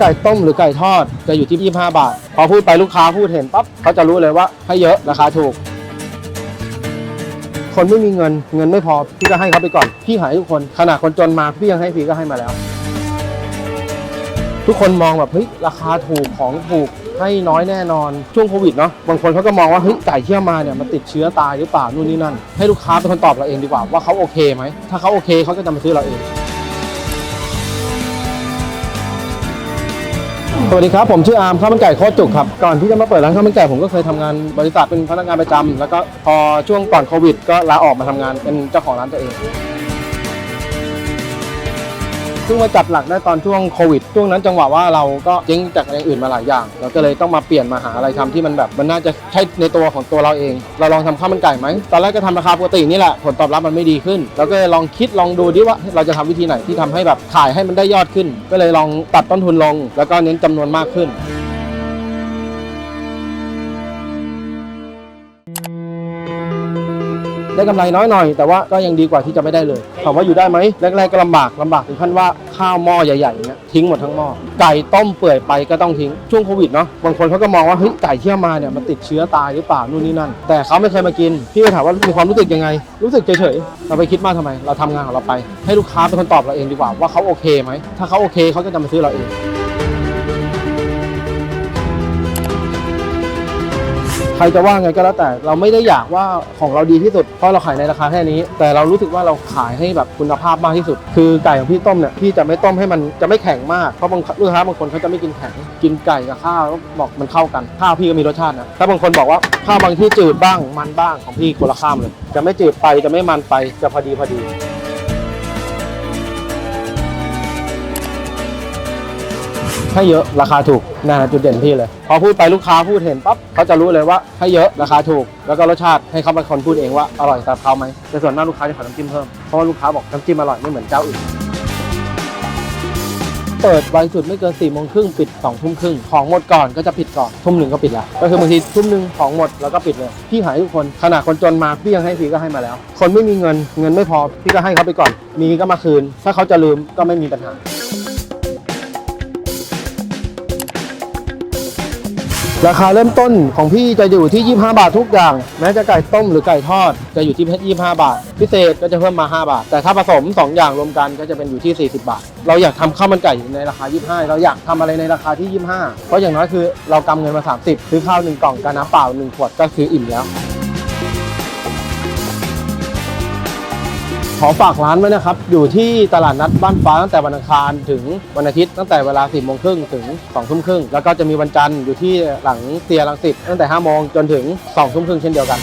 ไก่ต้มหรือไก่ทอดจะอยู่ที่ 25 บาท พอพูดไปลูกค้าพูดเห็นปั๊บเขาจะรู้เลยว่าให้เยอะราคาถูก คนไม่มีเงินเงินไม่พอพี่ก็ให้เขาไปก่อน พี่หายทุกคนขนาดคนจนมาพี่ยังให้ฟรีก็ให้มาแล้ว ทุกคนมองแบบเฮ้ยราคาถูกของถูกให้น้อยแน่นอนช่วงโควิดเนาะบางคนเขาก็มองว่าเฮ้ยไก่ที่เอามาเนี่ยมันติดเชื้อตายหรือเปล่านู่นนี่นั่น ให้ลูกค้าเป็นคนตอบเราเองดีกว่าว่าเขาโอเคไหมถ้าเขาโอเคเขาก็จะมาซื้อเราเอง สวัสดีครับ ผมชื่ออาร์มข้าวมันไก่โคตรจุกครับ ก่อนที่จะมาเปิดร้านข้าวมันไก่ผมก็เคยทำงานบริษัทเป็นพนักงานประจำแล้วก็พอช่วงก่อนโควิด ก็ลาออกมาทำงานเป็นเจ้าของร้านตัวเอง เพิ่งมาจับหลักได้ตอนช่วงโควิดช่วงนั้นจังหวะว่าเราก็เจ๊งจากอย่างอื่นมาหลายอย่าง เราก็เลยต้องมาเปลี่ยนมาหาอะไรทำที่มันแบบมันน่าจะใช่ในตัวของตัวเราเอง เราลองทำข้าวมันไก่ไหมตอนแรกก็ทำราคาปกตินี่แหละผลตอบรับมันไม่ดีขึ้นเราก็เลยลองคิดลองดูดิว่าเราจะทำวิธีไหนที่ทำให้แบบขายให้มันได้ยอดขึ้น ก็เลยลองตัดต้นทุนลง แล้วก็เน้นจำนวนมากขึ้น ได้กำไรน้อยหน่อย แต่ว่าก็ยังดีกว่าที่จะไม่ได้เลยถามว่าอยู่ได้ไหมแรกๆก็ลำบากลำบากถึงขั้นว่าข้าวหม้อใหญ่ๆอย่างเงี้ยทิ้งหมดทั้งหม้อไก่ต้มเปื่อยไปก็ต้องทิ้งช่วงโควิดเนาะบางคนเขาก็มองว่าเฮ้ยไก่ที่เอามาเนี่ยมันติดเชื้อตายหรือเปล่านู่นนี่นั่น แต่เขาไม่เคยมากินพี่ก็ถามว่ามีความรู้สึกยังไง รู้สึกเฉยๆเราไปคิดมากทำไม เราทำงานของเราไป ให้ลูกค้าเป็นคนตอบเราเองดีกว่าว่าเขาโอเคไหมถ้าเขาโอเคเขาก็จะมาซื้อเราเอง ใครจะว่าไงก็แล้วแต่เราไม่ได้อยากว่าของเราดีที่สุดเพราะเราขายในราคาแค่นี้ แต่เรารู้สึกว่าเราขายให้แบบคุณภาพมากที่สุด คือไก่ของพี่ต้มเนี่ยพี่จะไม่ต้มให้มันจะไม่แข็งมากเพราะบางลูกค้าบางคนเขาจะไม่กินแข็งกินไก่กับข้าวแล้วบอกมันเข้ากันข้าวพี่ก็มีรสชาตินะถ้าบางคนบอกว่าข้าวบางที่จืดบ้างมันบ้างของพี่คนละข้ามเลย จะไม่จืดไปจะไม่มันไปจะพอดีพอดี ให้เยอะราคาถูกนั่นนะจุดเด่นพี่เลย พอพูดไปลูกค้าพูดเห็นปั๊บเขาจะรู้เลยว่าให้เยอะราคาถูก แล้วก็รสชาติให้เขาเป็นคนพูดเองว่าอร่อยสำหรับเขาไหมแต่ส่วนมากลูกค้าจะขอน้ำจิ้มเพิ่มเพราะว่าลูกค้าบอกน้ำจิ้มอร่อยไม่เหมือนเจ้าอื่นเปิดไวสุดไม่เกิน4ี่โมงครึ่งปิด2องทุ่มครึ่งของหมดก่อนก็จะปิดก่อนทุ่มหนึ่งก็ปิดแล้วก็คือบางทีทุ่มหนึ่งของหมดแล้วก็ปิดเลยพี่หายทุกคนขนาดคนจนมาพี่ยังให้ฟรีก็ให้มาแล้ว คนไม่มีเงินเงินไม่พอพี่ก็ให้เขาไปก่อน มีก็มาคืน ถ้าเขาจะลืมก็ไม่มีปัญหา ราคาเริ่มต้นของพี่จะอยู่ที่ 25 บาททุกอย่าง แม้จะไก่ต้มหรือไก่ทอดจะอยู่ที่25 บาท พิเศษก็จะเพิ่มมา 5 บาท แต่ถ้าผสม 2 อย่างรวมกันก็จะเป็นอยู่ที่ 40 บาท เราอยากทำข้าวมันไก่ในราคา 25 เราอยากทำอะไรในราคาที่ 25 เพราะอย่างน้อยคือเรากำเงินมา 30 ซื้อข้าว 1 กล่องกับน้ำเปล่า 1 ขวดก็คืออิ่มแล้ว ขอฝากร้านไว้นะครับ อยู่ที่ตลาดนัดบ้านฟ้าตั้งแต่วันอังคารถึงวันอาทิตย์ตั้งแต่เวลา4ี่โมงครึ่งถึง2ทุ่มครึ่งแล้วก็จะมีวันจันทร์อยู่ที่หลังเตียรังสิตตั้งแต่5โมงจนถึง2ทุ่มครึ่งเช่นเดียวกัน